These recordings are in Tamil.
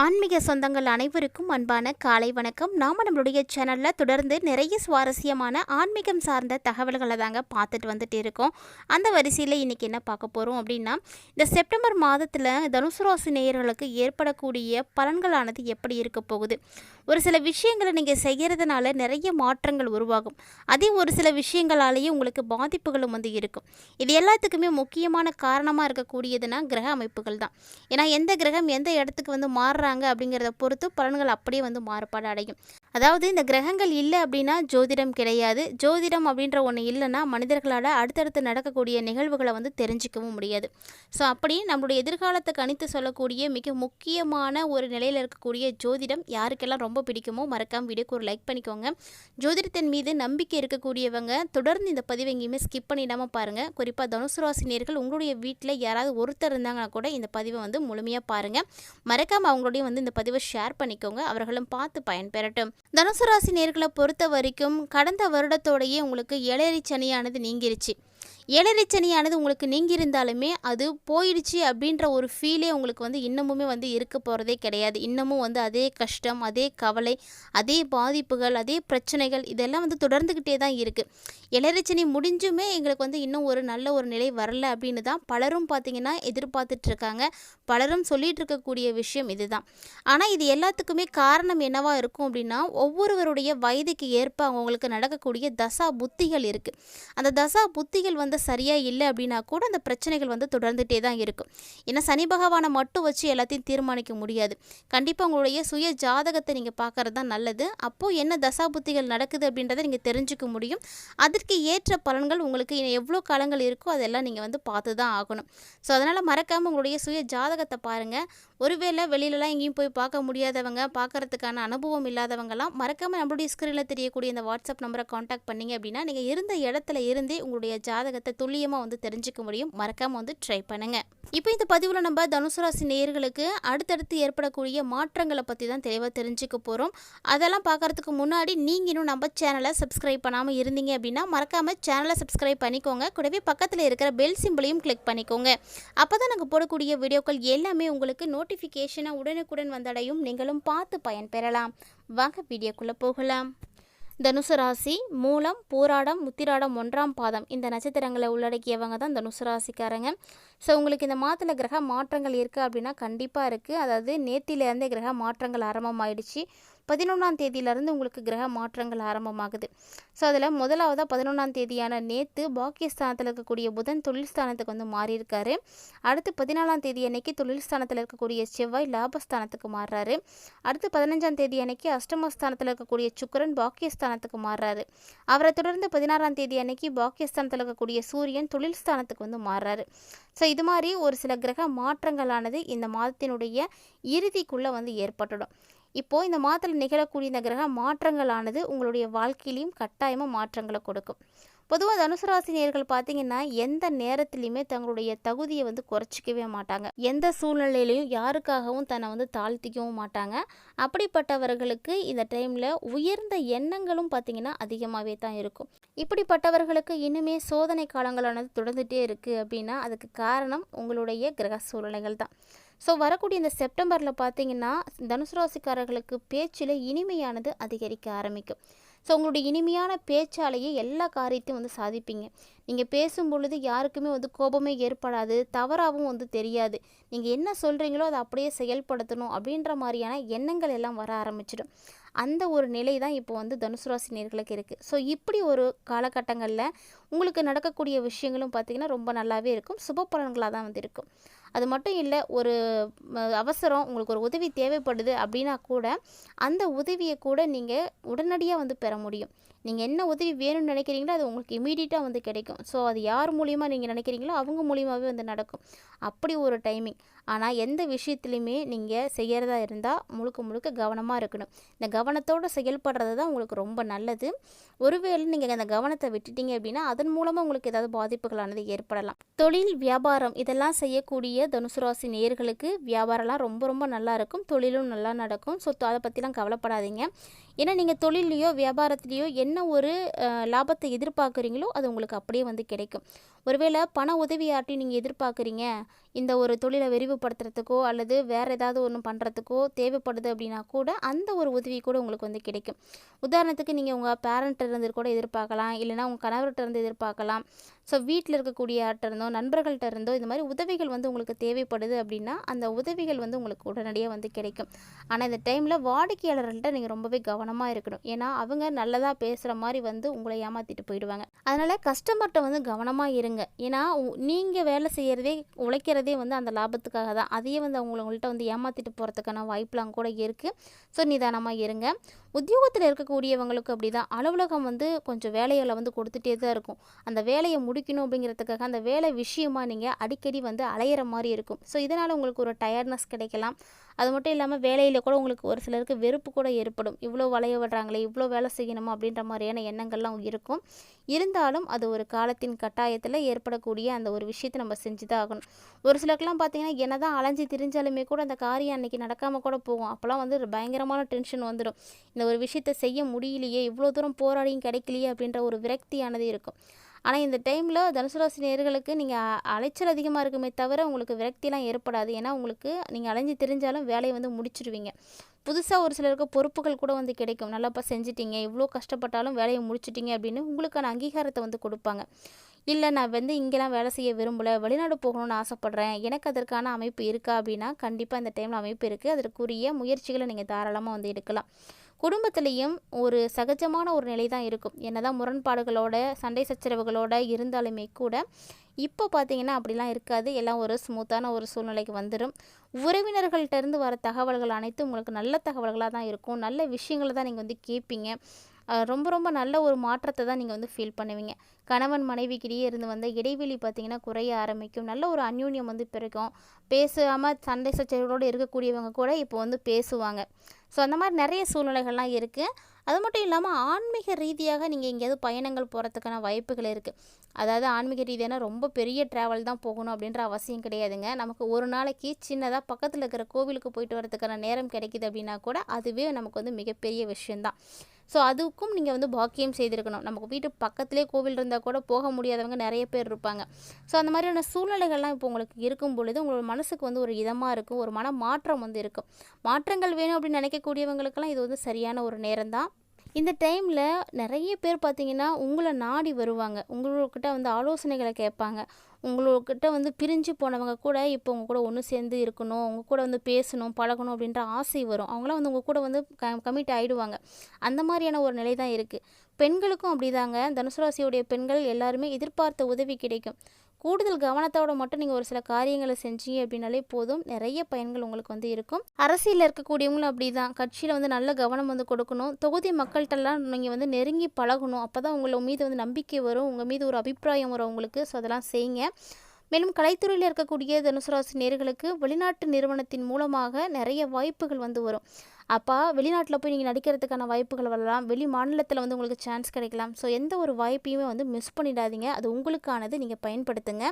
ஆன்மீக சொந்தங்கள் அனைவருக்கும் அன்பான காலை வணக்கம். நாம் நம்மளுடைய சேனலில் தொடர்ந்து நிறைய சுவாரஸ்யமான ஆன்மீகம் சார்ந்த தகவல்களை தாங்க பார்த்துட்டு வந்துட்டு இருக்கோம். அந்த வரிசையில் இன்றைக்கி என்ன பார்க்க போகிறோம் அப்படின்னா இந்த செப்டம்பர் மாதத்தில் தனுசு ராசி நேயர்களுக்கு ஏற்படக்கூடிய பலன்களானது எப்படி இருக்க போகுது? ஒரு சில விஷயங்களை நீங்கள் செய்கிறதுனால நிறைய மாற்றங்கள் உருவாகும். அதே ஒரு சில விஷயங்களாலேயே உங்களுக்கு பாதிப்புகளும் வந்து இருக்கும். இது எல்லாத்துக்குமே முக்கியமான காரணமாக இருக்கக்கூடியதுன்னா கிரக அமைப்புகள் தான். ஏன்னா எந்த கிரகம் எந்த இடத்துக்கு வந்து பண்ணுறாங்க அப்படிங்கிறத பொறுத்து பலன்கள் அப்படியே வந்து மாறுபாடு அடையும். அதாவது இந்த கிரகங்கள் இல்லை அப்படின்னா ஜோதிடம் கிடையாது. ஜோதிடம் அப்படின்ற ஒன்று இல்லைன்னா மனிதர்களால் அடுத்தடுத்து நடக்கக்கூடிய நிகழ்வுகளை வந்து தெரிஞ்சிக்கவும் முடியாது. ஸோ அப்படி நம்மளுடைய எதிர்காலத்தை கணித்து சொல்லக்கூடிய மிக முக்கியமான ஒரு நிலையில் இருக்கக்கூடிய ஜோதிடம் யாருக்கெல்லாம் ரொம்ப பிடிக்குமோ மறக்காம வீடியோக்கு ஒரு லைக் பண்ணிக்கோங்க. ஜோதிடத்தின் மீது நம்பிக்கை இருக்கக்கூடியவங்க தொடர்ந்து இந்த பதிவை எங்கேயுமே ஸ்கிப் பண்ணிடாமல் பாருங்கள் குறிப்பாக தனுசு உங்களுடைய வீட்டில் யாராவது ஒருத்தர் இருந்தாங்கன்னா கூட இந்த பதிவை வந்து முழுமையாக பாருங்கள் மறக்காமல் அவங்களோடையும் வந்து இந்த பதிவை ஷேர் பண்ணிக்கோங்க. அவர்களும் பார்த்து பயன்பெறட்டும். தனுசு ராசி நேர்களை பொறுத்த வரைக்கும் கடந்த வருடத்தோடையே உங்களுக்கு ஏழரை சனியானது நீங்கிருச்சு. ஏழரை உங்களுக்கு உங்களுக்கு நீங்கியிருந்தாலுமே அது போயிடுச்சு அப்படின்ற ஒரு ஃபீலே உங்களுக்கு வந்து இன்னமுமே வந்து இருக்க போகிறதே கிடையாது. இன்னமும் வந்து அதே கஷ்டம் அதே கவலை அதே பாதிப்புகள் அதே பிரச்சனைகள் இதெல்லாம் வந்து தொடர்ந்துக்கிட்டே தான் இருக்குது ஏழரை முடிஞ்சுமே எங்களுக்கு வந்து இன்னும் ஒரு நல்ல ஒரு நிலை வரல அப்படின்னு தான் பலரும் பார்த்திங்கன்னா எதிர்பார்த்துட்ருக்காங்க. பலரும் சொல்லிகிட்டு இருக்கக்கூடிய விஷயம் இதுதான். ஆனால் இது எல்லாத்துக்குமே காரணம் என்னவாக இருக்கும் அப்படின்னா ஒவ்வொருவருடைய வயதுக்கு ஏற்ப அவங்களுக்கு நடக்கக்கூடிய தசா புத்திகள் இருக்குது அந்த தசா புத்திகள் வந்து சரியாக இல்லை அப்படின்னா கூட அந்த பிரச்சனைகள் வந்து தொடர்ந்துகிட்டே தான் இருக்கும். ஏன்னா சனி பகவானை மட்டும் வச்சு எல்லாத்தையும் தீர்மானிக்க முடியாது. கண்டிப்பாக உங்களுடைய சுய ஜாதகத்தை நீங்கள் பார்க்கறது தான் நல்லது. அப்போது என்ன தசா புத்திகள் நடக்குது அப்படின்றத நீங்கள் தெரிஞ்சுக்க முடியும். அதற்கு ஏற்ற பலன்கள் உங்களுக்கு எவ்வளோ காலங்கள் இருக்கோ அதெல்லாம் நீங்கள் வந்து பார்த்து தான் ஆகணும். ஸோ அதனால் மறக்காமல் உங்களுடைய சுய ஜாதகத்தை பாருங்கள் ஒருவேளை வெளியிலலாம் எங்கேயும் போய் பார்க்க முடியாதவங்க பார்க்கறதுக்கான அனுபவம் இல்லாதவங்கலாம் மறக்காமல் நம்மளுடைய ஸ்க்ரீனில் தெரியக்கூடிய இந்த வாட்ஸ்அப் நம்பரை காண்டாக்ட் பண்ணிங்க அப்படின்னா நீங்கள் இருந்த இடத்துல இருந்தே உங்களுடைய ஜாதகத்தை துல்லியமாக வந்து தெரிஞ்சுக்க முடியும். மறக்காமல் வந்து ட்ரை பண்ணுங்கள் இப்போ இந்த பதிவில் நம்ம தனுசு ராசி நேயர்களுக்கு அடுத்தடுத்து ஏற்படக்கூடிய மாற்றங்களை பற்றி தான் தெளிவாக தெரிஞ்சுக்க போகிறோம் அதெல்லாம் பார்க்கறதுக்கு முன்னாடி நீங்கள் இன்னும் நம்ம சேனலை சப்ஸ்கிரைப் பண்ணாமல் இருந்தீங்க அப்படின்னா மறக்காமல் சேனலை சப்ஸ்கிரைப் பண்ணிக்கோங்க. கூடவே பக்கத்தில் இருக்கிற பெல் சிம்பிளையும் கிளிக் பண்ணிக்கோங்க. அப்போ தான் நாங்கள் போடக்கூடிய வீடியோக்கள் எல்லாமே உங்களுக்கு நோட்டிஃபிகேஷனாக உடனுக்குடன் வந்தடையும். நீங்களும் பார்த்து பயன்பெறலாம். வாங்க வீடியோக்குள்ளே போகலாம். தனுசு ராசி மூலம் பூராடம் முத்திராடம் ஒன்றாம் பாதம். இந்த நட்சத்திரங்களை உள்ளடக்கியவங்க தான் தனுசு ராசிக்காரங்க. ஸோ உங்களுக்கு இந்த மாதத்தில் கிரக மாற்றங்கள் இருக்குது அப்படின்னா கண்டிப்பாக இருக்குது அதாவது நேத்திலேருந்தே கிரக மாற்றங்கள் ஆரம்பமாயிடுச்சு. பதினொன்றாம் தேதியிலேருந்து உங்களுக்கு கிரக மாற்றங்கள் ஆரம்பமாகுது. ஸோ அதில் முதலாவதாக பதினொன்றாம் தேதியான நேற்று பாக்கியஸ்தானத்தில் இருக்கக்கூடிய புதன் தொழில் ஸ்தானத்துக்கு வந்து மாறியிருக்காரு. அடுத்து பதினாலாம் தேதி அன்னைக்கு தொழில் ஸ்தானத்தில் இருக்கக்கூடிய செவ்வாய் லாபஸ்தானத்துக்கு மாறுறாரு. அடுத்து பதினஞ்சாம் தேதி அன்னைக்கு அஷ்டமஸ்தானத்தில் இருக்கக்கூடிய சுக்கரன் பாக்கியஸ்தானத்துக்கு மாறுறாரு. அவரை தொடர்ந்து பதினாறாம் தேதி அன்னைக்கு பாக்கியஸ்தானத்தில் இருக்கக்கூடிய சூரியன் தொழில் ஸ்தானத்துக்கு வந்து மாறுறாரு. ஸோ இது மாதிரி ஒரு சில கிரக மாற்றங்களானது இந்த மாதத்தினுடைய இறுதிக்குள்ளே வந்து ஏற்பட்டுடும். இப்போது இந்த மாதத்தில் நிகழக்கூடிய இந்த கிரக மாற்றங்களானது உங்களுடைய வாழ்க்கையிலையும் கட்டாயமாக மாற்றங்களை கொடுக்கும். பொதுவாக தனுசு ராசி நேர்கள் பார்த்தீங்கன்னா எந்த நேரத்துலையுமே தங்களுடைய தகுதியை வந்து குறைச்சிக்கவே மாட்டாங்க. எந்த சூழ்நிலையிலையும் யாருக்காகவும் தன்னை வந்து தாழ்த்திக்கவும் மாட்டாங்க. அப்படிப்பட்டவர்களுக்கு இந்த டைமில் உயர்ந்த எண்ணங்களும் பார்த்தீங்கன்னா அதிகமாகவே தான் இருக்கும். இப்படிப்பட்டவர்களுக்கு இன்னுமே சோதனை காலங்களானது தொடர்ந்துகிட்டே இருக்குது அப்படின்னா அதுக்கு காரணம் உங்களுடைய கிரக சூழ்நிலைகள் தான். ஸோ வரக்கூடிய இந்த செப்டம்பரில் பார்த்தீங்கன்னா தனுசு ராசிக்காரர்களுக்கு பேச்சில் இனிமையானது அதிகரிக்க ஆரம்பிக்கும். ஸோ உங்களுடைய இனிமையான பேச்சாலேயே எல்லா காரியத்தையும் வந்து சாதிப்பீங்க. நீங்கள் பேசும் பொழுது யாருக்குமே வந்து கோபமே ஏற்படாது தவறாகவும் வந்து தெரியாது. நீங்கள் என்ன சொல்கிறீங்களோ அதை அப்படியே செயல்படுத்தணும் அப்படின்ற மாதிரியான எண்ணங்கள் எல்லாம் வர ஆரம்பிச்சிடும். அந்த ஒரு நிலை தான் இப்போ வந்து தனுசு ராசி நேர்களுக்கு இருக்குது ஸோ இப்படி ஒரு காலகட்டங்களில் உங்களுக்கு நடக்கக்கூடிய விஷயங்களும் பார்த்திங்கன்னா ரொம்ப நல்லாவே இருக்கும். சுப பலன்களாக தான் வந்து இருக்கும். அது மட்டும் இல்லை ஒரு அவசரம் உங்களுக்கு ஒரு உதவி தேவைப்படுது அப்படின்னா கூட அந்த உதவியை கூட நீங்கள் உடனடியாக வந்து பெற முடியும். நீங்கள் என்ன உதவி வேணும்னு நினைக்கிறீங்களோ அது உங்களுக்கு இமீடியட்டாக வந்து கிடைக்கும். ஸோ அது யார் மூலியமாக நீங்கள் நினைக்கிறீங்களோ அவங்க மூலியமாகவே வந்து நடக்கும். அப்படி ஒரு டைமிங் ஆனால் எந்த விஷயத்துலையுமே நீங்கள் செய்கிறதா இருந்தால் முழுக்க முழுக்க கவனமாக இருக்கணும். இந்த கவனத்தோடு செயல்படுறது தான் உங்களுக்கு ரொம்ப நல்லது. ஒருவேளை நீங்கள் அந்த கவனத்தை விட்டுட்டீங்க அப்படின்னா அதன் மூலமாக உங்களுக்கு ஏதாவது பாதிப்புகளானது ஏற்படலாம். தொழில் வியாபாரம் இதெல்லாம் செய்யக்கூடிய தனுசு ராசி நேர்களுக்கு வியாபாரம்லாம் ரொம்ப ரொம்ப நல்லா இருக்கும். தொழிலும் நல்லா நடக்கும். ஸோ அதை பற்றிலாம் கவலைப்படாதீங்க. ஏன்னா நீங்கள் தொழிலையோ வியாபாரத்துலேயோ என்ன என்ன ஒரு லாபத்தை எதிர்பார்க்குறீங்களோ அது உங்களுக்கு அப்படியே வந்து கிடைக்கும். ஒருவேளை பண உதவியாட்டி நீங்கள் எதிர்பார்க்குறீங்க? இந்த ஒரு தொழிலை விரிவுபடுத்துறதுக்கோ அல்லது வேறு ஏதாவது ஒன்று பண்ணுறதுக்கோ தேவைப்படுது அப்படின்னா கூட அந்த ஒரு உதவி கூட உங்களுக்கு வந்து கிடைக்கும். உதாரணத்துக்கு நீங்கள் உங்கள் பேரண்ட்ட இருந்து கூட எதிர்பார்க்கலாம் இல்லைனா உங்கள் கணவர்கிட்ட இருந்து எதிர்பார்க்கலாம். ஸோ வீட்டில் இருக்கக்கூடிய இருந்தோ நண்பர்கள்ட்ட இருந்தோ இந்த மாதிரி உதவிகள் வந்து உங்களுக்கு தேவைப்படுது அப்படின்னா அந்த உதவிகள் வந்து உங்களுக்கு உடனடியாக வந்து கிடைக்கும். ஆனால் இந்த டைமில் வாடிக்கையாளர்கள்ட்ட நீங்கள் ரொம்பவே கவனமாக இருக்கணும். ஏன்னா அவங்க நல்லதாக பேசுகிற மாதிரி வந்து உங்களை ஏமாற்றிட்டு போயிடுவாங்க. அதனால் கஸ்டமர்கிட்ட வந்து கவனமாக இருங்க. ஏன்னா நீங்கள் வேலை செய்கிறதே உழைக்கிறதே வந்து அந்த லாபத்துக்காக தான். அதையே வந்து அவங்க உங்கள்கிட்ட வந்து ஏமாற்றிட்டு போகிறதுக்கான வாய்ப்பெலாம் கூட இருக்குது ஸோ நிதானமாக இருங்க. உத்தியோகத்தில் இருக்கக்கூடியவங்களுக்கு அப்படி தான் அலுவலகம் வந்து கொஞ்சம் வேலைகளை வந்து கொடுத்துட்டே தான் இருக்கும். அந்த வேலையை முடிக்கணும் அப்படிங்கிறதுக்காக அந்த வேலை விஷயமா நீங்கள் அடிக்கடி வந்து அலையிற மாதிரி இருக்கும். ஸோ இதனால் உங்களுக்கு ஒரு டயர்ட்னஸ் கிடைக்கலாம். அது மட்டும் இல்லாமல் வேலையில் கூட உங்களுக்கு ஒரு சிலருக்கு வெறுப்பு கூட ஏற்படும். இவ்வளோ வளைய விடுறாங்களே இவ்வளோ வேலை செய்யணுமா அப்படின்ற மாதிரியான எண்ணங்கள்லாம் இருக்கும். இருந்தாலும் அது ஒரு காலத்தின் கட்டாயத்தில் ஏற்படக்கூடிய அந்த ஒரு விஷயத்தை நம்ம செஞ்சு தான் ஆகணும். ஒரு சிலருக்குலாம் பார்த்தீங்கன்னா என்ன தான் அலைஞ்சு திரிஞ்சாலுமே கூட அந்த காரியம் அன்றைக்கி நடக்காமல் கூட போகும். அப்போல்லாம் வந்து பயங்கரமான டென்ஷன் வந்துடும். இந்த ஒரு விஷயத்தை செய்ய முடியலையே இவ்வளோ தூரம் போராடியும் கிடைக்கலையே அப்படின்ற ஒரு விரக்தியானது இருக்கும். ஆனால் இந்த டைமில் தனுசு ராசி நேர்களுக்கு நீங்கள் அலைச்சல் அதிகமாக இருக்குமே தவிர உங்களுக்கு விரக்திலாம் ஏற்படாது. ஏன்னா உங்களுக்கு நீங்கள் அலைஞ்சு தெரிஞ்சாலும் வேலையை வந்து முடிச்சிடுவீங்க புதுசாக ஒரு சிலருக்கு பொறுப்புகள் கூட வந்து கிடைக்கும். நல்லாப்பா செஞ்சிட்டீங்க இவ்வளோ கஷ்டப்பட்டாலும் வேலையை முடிச்சிட்டிங்க அப்படின்னு உங்களுக்கான அங்கீகாரத்தை வந்து கொடுப்பாங்க. இல்லை நான் வந்து இங்கெல்லாம் வேலை செய்ய விரும்பலை வெளிநாடு போகணும்னு ஆசைப்பட்றேன் எனக்கு அதற்கான அமைப்பு இருக்கா அப்படின்னா கண்டிப்பாக இந்த டைமில் அமைப்பு இருக்குது அதற்குரிய முயற்சிகளை நீங்கள் தாராளமாக வந்து எடுக்கலாம். குடும்பத்துலேயும் ஒரு சகஜமான ஒரு நிலை தான் இருக்கும். என்னதான் முரண்பாடுகளோட சண்டை சச்சரவுகளோட இருந்தாலுமே கூட இப்போ பார்த்தீங்கன்னா அப்படிலாம் இருக்காது. எல்லாம் ஒரு ஸ்மூத்தான ஒரு சூழ்நிலைக்கு வந்துடும் உறவினர்கள்ட்ட இருந்து வர தகவல்கள் அனைத்தும் உங்களுக்கு நல்ல தகவல்களாக தான் இருக்கும். நல்ல விஷயங்களை தான் நீங்கள் வந்து கேட்பீங்க ரொம்ப ரொம்ப நல்ல ஒரு மாற்றத்தை தான் நீங்கள் வந்து ஃபீல் பண்ணுவீங்க. கணவன் மனைவிக்கிடையே இருந்து வந்த இடைவெளி பார்த்தீங்கன்னா குறைய ஆரம்பிக்கும். நல்ல ஒரு அந்யூன்யம் வந்து பிறக்கும். பேசாமல் சண்டை சச்சரவுகளோடு இருக்கக்கூடியவங்க கூட இப்போ வந்து பேசுவாங்க. ஸோ அந்த மாதிரி நிறைய சூழ்நிலைகள்லாம் இருக்குது அது மட்டும் இல்லாமல் ஆன்மீக ரீதியாக நீங்கள் எங்கேயாவது பயணங்கள் போகிறதுக்கான வாய்ப்புகள் இருக்குது அதாவது ஆன்மீக ரீதியான ரொம்ப பெரிய ட்ராவல் தான் போகணும் அப்படின்ற அவசியம் கிடையாதுங்க. நமக்கு ஒரு நாளைக்கு சின்னதாக பக்கத்தில் இருக்கிற கோவிலுக்கு போயிட்டு வரதுக்கான நேரம் கிடைக்குது அப்படின்னா கூட அதுவே நமக்கு வந்து மிகப்பெரிய விஷயந்தான் ஸோ அதுக்கும் நீங்கள் வந்து பாக்கியம் செய்திருக்கணும். நமக்கு வீட்டு பக்கத்துலேயே கோவில் இருந்தால் கூட போக முடியாதவங்க நிறைய பேர் இருப்பாங்க. ஸோ அந்த மாதிரியான சூழ்நிலைகள்லாம் இப்போ உங்களுக்கு இருக்கும் பொழுது உங்களோட மனசுக்கு வந்து ஒரு இதமாக இருக்கும். ஒரு மன மாற்றம் வந்து இருக்கும். மாற்றங்கள் வேணும் அப்படின்னு நினைக்கக்கூடியவங்களுக்கெல்லாம் இது வந்து சரியான ஒரு நேரம் தான் இந்த டைமில் நிறைய பேர் பார்த்தீங்கன்னா உங்களை நாடி வருவாங்க. உங்கள்கிட்ட வந்து ஆலோசனைகளை கேட்பாங்க. உங்கள்கிட்ட வந்து பிரிஞ்சு போனவங்க கூட இப்போ உங்கள் கூட ஒன்று சேர்ந்து இருக்கணும் உங்கள் கூட வந்து பேசணும் பழகணும் அப்படின்ற ஆசை வரும். அவங்களாம் வந்து உங்கள் கூட வந்து க கமிட் ஆகிடுவாங்க அந்த மாதிரியான ஒரு நிலை தான் இருக்குது பெண்களுக்கும் அப்படிதாங்க. தனுசு ராசியுடைய பெண்கள் எல்லாருமே எதிர்பார்த்த உதவி கிடைக்கும். கூடுதல் கவனத்தோடு மட்டும் நீங்கள் ஒரு சில காரியங்களை செஞ்சீங்க அப்படின்னாலே போதும். நிறைய பயன்கள் உங்களுக்கு வந்து இருக்கும். அரசியலில் இருக்கக்கூடியவங்களும் அப்படி தான் கட்சியில் வந்து நல்ல கவனம் வந்து கொடுக்கணும். தொகுதி மக்கள்கிட்டலாம் நீங்கள் வந்து நெருங்கி பழகணும். அப்போ தான் உங்களை மீது வந்து நம்பிக்கை வரும். உங்கள் மீது ஒரு அபிப்பிராயம் வரும் உங்களுக்கு. ஸோ அதெல்லாம் செய்யுங்க. மேலும் கலைத்துறையில் இருக்கக்கூடிய தனுசு ராசி நேர்களுக்கு வெளிநாட்டு நிறுவனத்தின் மூலமாக நிறைய வாய்ப்புகள் வந்து வரும். அப்போ வெளிநாட்டில் போய் நீங்கள் நடிக்கிறதுக்கான வாய்ப்புகள் வரலாம். வெளி மாநிலத்தில் வந்து உங்களுக்கு சான்ஸ் கிடைக்கலாம். ஸோ எந்த ஒரு வாய்ப்பையுமே வந்து மிஸ் பண்ணிடாதீங்க. அது உங்களுக்கானது. நீங்கள் பயன்படுத்துங்க.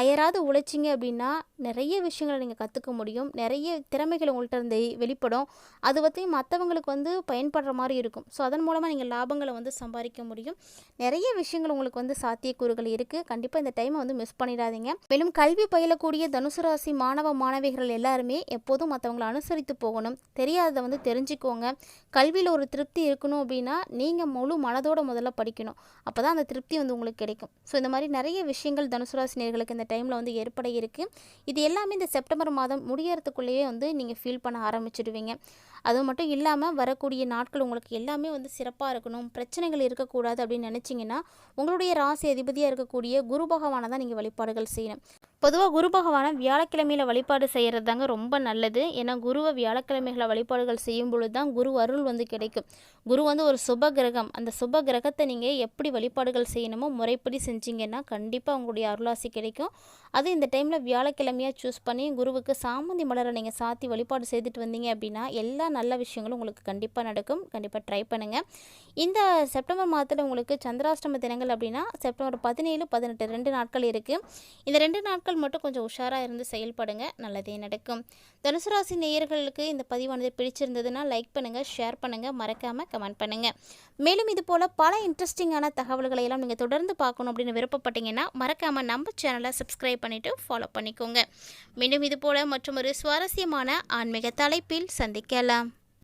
அயராது உழைச்சிங்க அப்படின்னா நிறைய விஷயங்களை நீங்கள் கற்றுக்க முடியும். நிறைய திறமைகள் உங்கள்கிட்ட இருந்து வெளிப்படும். அது பற்றி மற்றவங்களுக்கு வந்து பயன்படுற மாதிரி இருக்கும். ஸோ அதன் மூலமாக நீங்கள் லாபங்களை வந்து சம்பாதிக்க முடியும். நிறைய விஷயங்கள் உங்களுக்கு வந்து சாத்தியக்கூறுகள் இருக்குது கண்டிப்பாக இந்த டைமை வந்து மிஸ் பண்ணிடாதீங்க. மேலும் கல்வி பயிலக்கூடிய தனுசு ராசி மாணவ மாணவிகள் எல்லாருமே எப்போதும் மற்றவங்களை அனுசரித்து போகணும். தெரியாததை வந்து தெரிஞ்சுக்கோங்க. கல்வியில் ஒரு திருப்தி இருக்கணும் அப்படின்னா நீங்கள் முழு மனதோட முதல்ல படிக்கணும். அப்போ தான் அந்த திருப்தி வந்து உங்களுக்கு கிடைக்கும். ஸோ இந்த மாதிரி நிறைய விஷயங்கள் தனுசுராசினியர்களுக்கு இந்த டைமில் வந்து ஏற்பட இருக்குது இது எல்லாமே இந்த செப்டம்பர் மாதம் முடியறதுக்குள்ளேயே வந்து நீங்கள் ஃபீல் பண்ண ஆரம்பிச்சிடுவீங்க. அது மட்டும் இல்லாமல் வரக்கூடிய நாட்கள் உங்களுக்கு எல்லாமே வந்து சிறப்பாக இருக்கணும். பிரச்சனைகள் இருக்கக்கூடாது அப்படின்னு நினச்சிங்கன்னா உங்களுடைய ராசி அதிபதியாக இருக்கக்கூடிய குரு பகவானை தான் நீங்கள் வழிபாடுகள் செய்யணும். பொதுவாக குரு பகவானை வியாழக்கிழமையில் வழிபாடு செய்கிறது தாங்க ரொம்ப நல்லது. ஏன்னா குருவை வியாழக்கிழமைகளை வழிபாடுகள் செய்யும் பொழுது தான் குரு அருள் வந்து கிடைக்கும். குரு வந்து ஒரு சுப கிரகம். அந்த சுப கிரகத்தை நீங்கள் எப்படி வழிபாடுகள் செய்யணுமோ முறைப்படி செஞ்சீங்கன்னா கண்டிப்பாக உங்களுடைய அருளாசி கிடைக்கும். அது இந்த டைமில் வியாழக்கிழமையாக சூஸ் பண்ணி குருவுக்கு சாமந்தி மலரை நீங்கள் சாத்தி வழிபாடு செய்துட்டு வந்தீங்க அப்படின்னா எல்லா நல்ல விஷயங்களும் உங்களுக்கு கண்டிப்பாக நடக்கும். கண்டிப்பாக ட்ரை பண்ணுங்கள் இந்த செப்டம்பர் மாதத்தில் உங்களுக்கு சந்திராஷ்டம தினங்கள் அப்படின்னா செப்டம்பர் பதினேழு பதினெட்டு ரெண்டு நாட்கள் இருக்குது இந்த ரெண்டு நாட்கள் மட்டும் கொஞ்சம் உஷாராக இருந்து செயல்படுங்க. நல்லதே நடக்கும். தனுசு ராசி நேயர்களுக்கு இந்த பதிவானது பிடிச்சிருந்ததுன்னா லைக் பண்ணுங்கள் ஷேர் பண்ணுங்கள் மறக்காமல் கமெண்ட் பண்ணுங்கள் மேலும் இது போல் பல இன்ட்ரெஸ்டிங்கான தகவல்களை எல்லாம் நீங்கள் தொடர்ந்து பார்க்கணும் அப்படின்னு விருப்பப்பட்டீங்கன்னா மறக்காமல் நம்ம சேனலை சப்ஸ்கிரைப் பண்ணிவிட்டு ஃபாலோ பண்ணிக்கோங்க. மீண்டும் இது போல் மற்றும் ஒரு சுவாரஸ்யமான ஆன்மீக தலைப்பில் சந்திக்கலாம்.